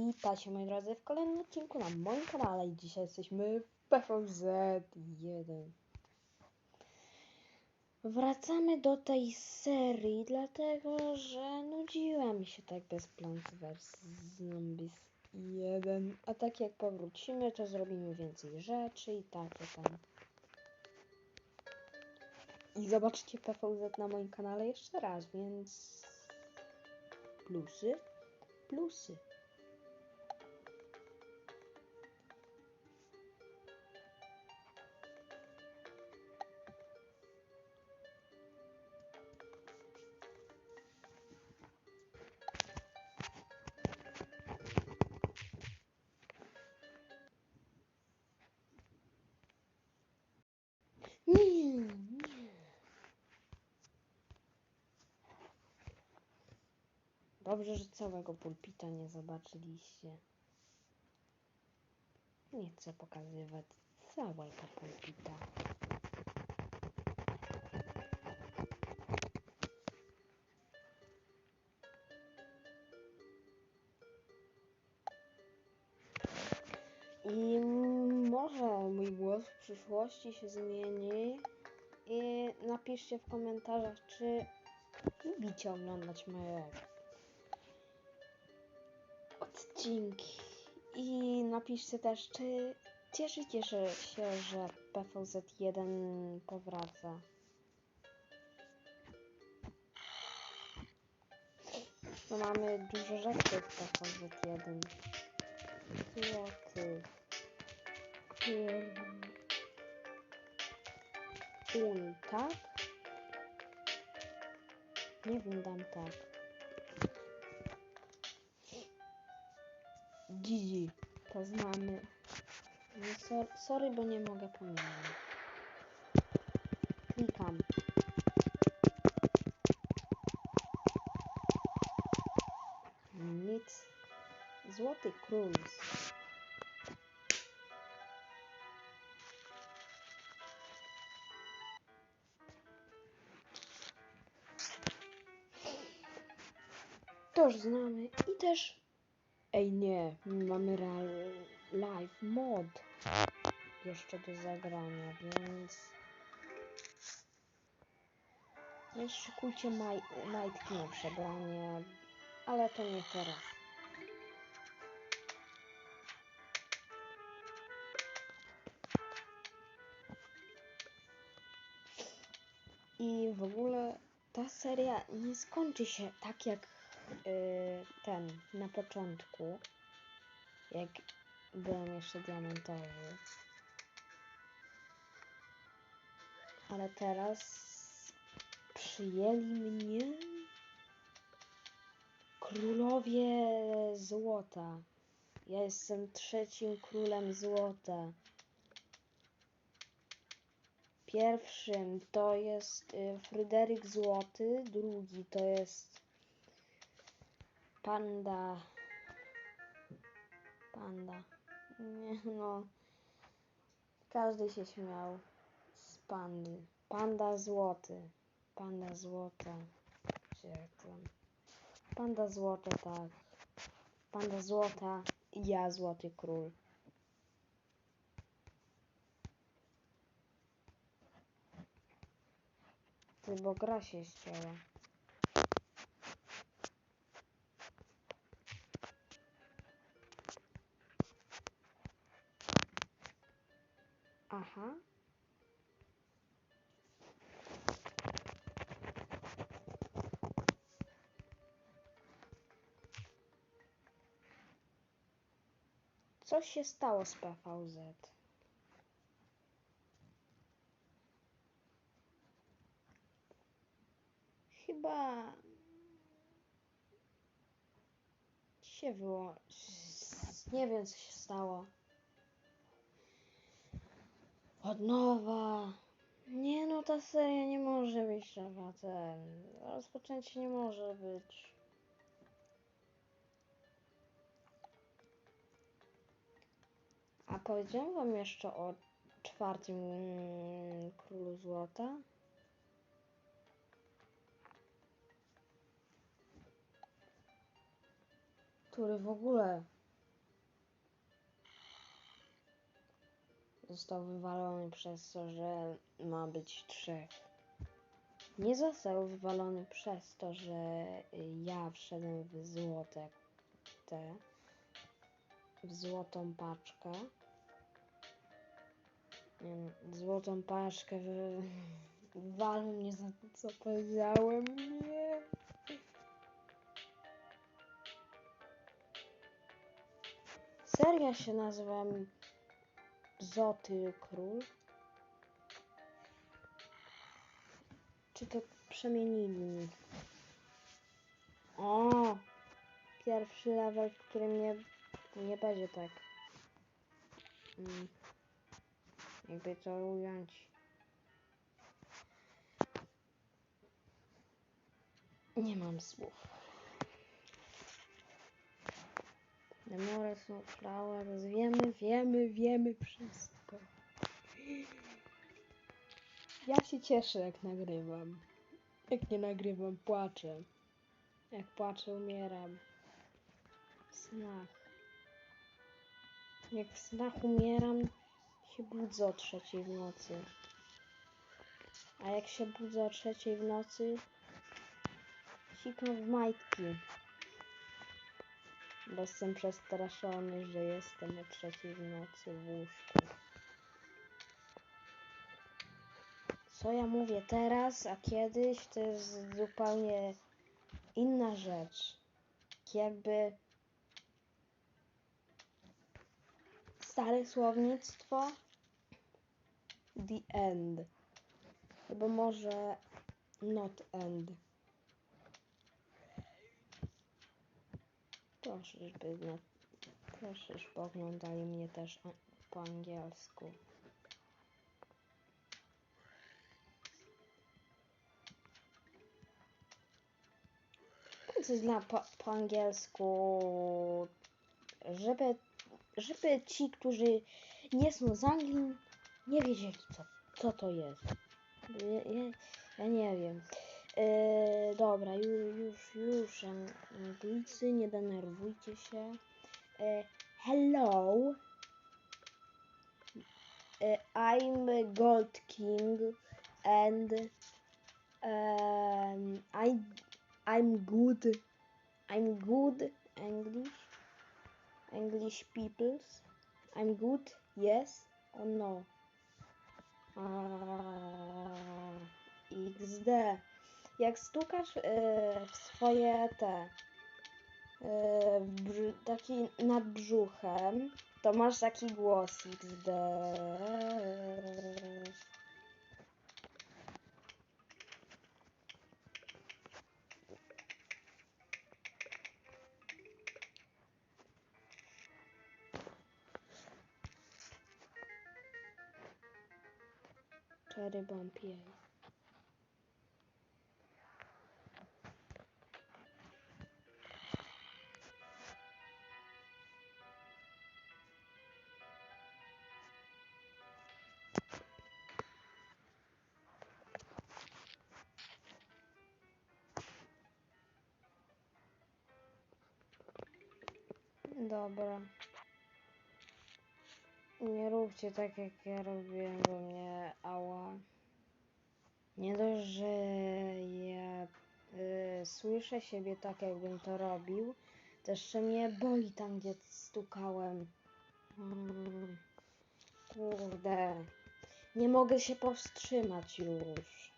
Witajcie moi drodzy w kolejnym odcinku na moim kanale i dzisiaj jesteśmy w PVZ1. Wracamy do tej serii, dlatego że nudziła mi się tak bez Plants vs Zombies 1. A tak jak powrócimy, to zrobimy więcej rzeczy i takie tam. I zobaczcie PVZ na moim kanale jeszcze raz, więc plusy, plusy. Dobrze, że całego pulpita nie zobaczyliście. Nie chcę pokazywać całego pulpita. I może mój głos w przyszłości się zmieni. I napiszcie w komentarzach, czy lubicie oglądać moje odcinki. I napiszcie też, czy cieszycie się że PVZ1 powraca. No mamy dużo rzeczy w PVZ1. Złoty. Un, tak? Nie wiem, dam tak. Gigi, to znamy. No, sor, sorry, bo nie mogę pominąć. Klikam. Nic. Złoty król. To już znamy. I też... Ej nie, mamy real live mod jeszcze do zagrania, więc... Więc szykujcie maj majtki na przebranie, ale to nie teraz. I w ogóle ta seria nie skończy się tak jak yy, ten na początku, jak byłem jeszcze diamentowy. Ale teraz przyjęli mnie królowie złota. Ja jestem trzecim królem złota. Pierwszym to jest y, Fryderyk Złoty, drugi to jest Panda. Panda. Nie no. Każdy się śmiał z pandy. Panda złoty. Panda złota. Jak tam? Panda złota, tak. Panda złota i ja złoty król. Ty, bo gra się ścięła. Aha. Co się stało z PVZ? Chyba się było. Nie wiem co się stało. Od nowa. Nie no, ta seria nie może być. Ten rozpoczęcie nie może być. A powiedziałem wam jeszcze o czwartym mm, królu złota. Który w ogóle został wywalony przez to, że ma być trzech. Nie został wywalony przez to, że ja wszedłem w złote te w złotą paczkę. Złotą paczkę wy... mnie za to, co powiedziałem. Nie. Seria się nazywa Zoty Król. Czy to przemienili? O! Pierwszy level, w którym nie, nie będzie tak. Mm, jakby to ująć. Nie mam słów. Memory są flowers. Wiemy, wiemy, wiemy wszystko. Ja się cieszę, jak nagrywam. Jak nie nagrywam, płaczę. Jak płaczę, umieram. W snach. Jak w snach umieram, się budzę o trzeciej w nocy. A jak się budzę o trzeciej w nocy, siknę w majtki. Bo jestem przestraszony, że jestem o trzeciej w nocy w łóżku. Co ja mówię teraz, a kiedyś to jest zupełnie inna rzecz. Jakby stare słownictwo the end. Albo może not end. Proszę, żeby na, proszę, żeby oglądali mnie też po angielsku. Coś dla po, po angielsku, żeby, żeby ci, którzy nie są z Anglii, nie wiedzieli, co, co to jest. Ja, ja, ja nie wiem. E, dobra, już, już, już. An- Anglicy, nie denerwujcie się. E, hello. E, I'm Gold King and um, I I'm good. I'm good English. English peoples. I'm good. Yes or no? Aaaa, XD. Jak stukasz e, w swoje te brz- taki nad brzuchem, to masz taki głos XD. Cherry Bompier. Dobra. Nie róbcie tak jak ja robiłem, bo mnie ała. Nie dość, że ja y, słyszę siebie tak, jakbym to robił, to jeszcze mnie boli tam, gdzie stukałem. Mm, kurde. Nie mogę się powstrzymać już.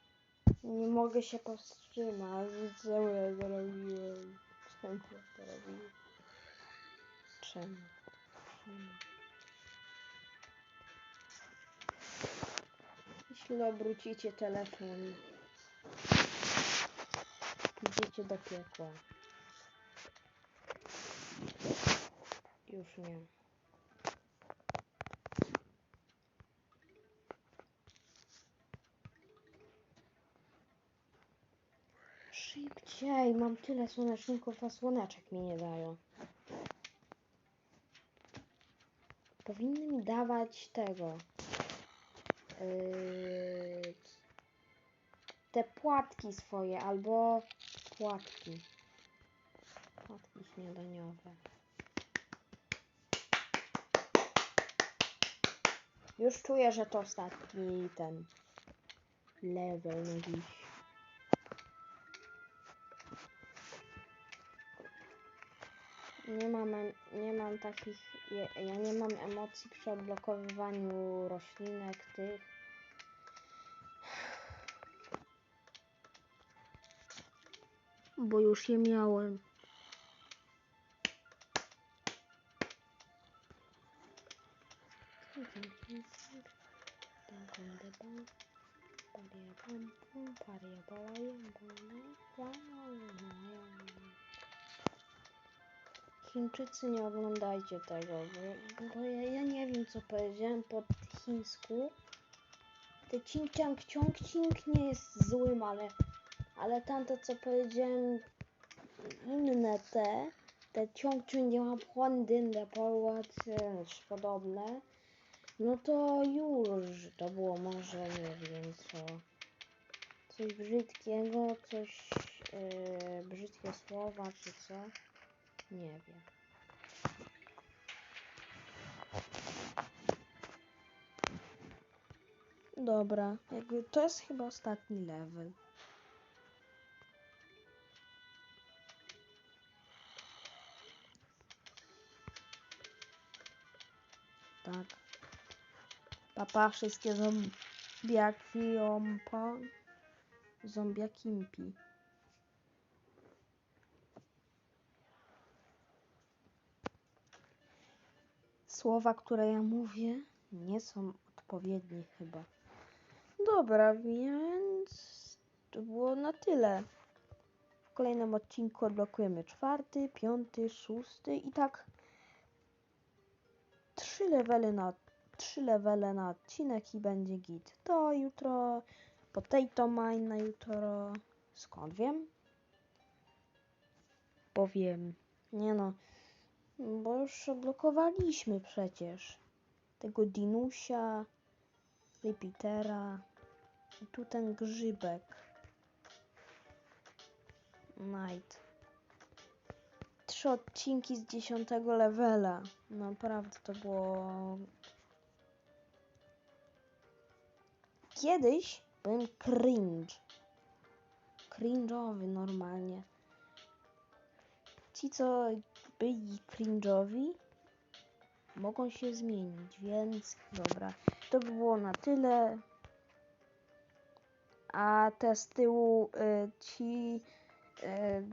Nie mogę się powstrzymać. Co ja zrobiłem? Czemu? Czemu? Jeśli obrócicie telefon, idziecie do piekła. Już nie. Szybciej, mam tyle słoneczników, a słoneczek mi nie dają. Powinny mi dawać tego. Yy, te płatki swoje, albo płatki. Płatki śniadaniowe. Już czuję, że to ostatni ten level na dziś. Nie mam, nie mam takich, ja, ja nie mam emocji przy odblokowywaniu roślinek tych. Bo już je miałem. Chińczycy nie oglądajcie tego, bo, bo ja, ja nie wiem co powiedziałem po chińsku. Te cing ciang ciong cing nie jest złym, ale, ale tamto co powiedziałem inne te, te ciąg ciąg nie ma błędy, też podobne. No to już to było może nie wiem co. Coś brzydkiego, coś yy, brzydkie słowa czy co. Nie wiem. Dobra, jakby to jest chyba ostatni level. Tak. Papa wszystkie zombiaki ompa. Zombiakimpi. Słowa, które ja mówię, nie są odpowiednie chyba. Dobra, więc to było na tyle. W kolejnym odcinku odblokujemy czwarty, piąty, szósty i tak trzy levely na trzy levele na odcinek i będzie git. To jutro Potato Mine na jutro. Skąd wiem? Bo wiem. Nie no. Bo już odblokowaliśmy przecież. Tego Dinusia, Repeatera. I tu ten grzybek. Night. Trzy odcinki z dziesiątego levela. Naprawdę to było... Kiedyś byłem cringe. Cringe'owy normalnie. Ci, co byli cringe'owi, mogą się zmienić, więc dobra. To by było na tyle. A te z tyłu y, ci, y,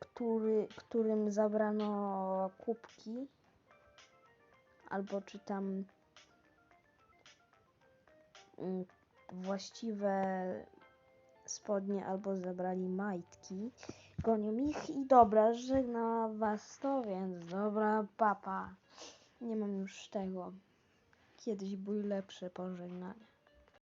który, którym zabrano kubki, albo czy tam mm, właściwe spodnie, albo zabrali majtki. Gonią ich i dobra, żegna was to, więc dobra, papa. Nie mam już tego. Kiedyś były lepsze pożegnania.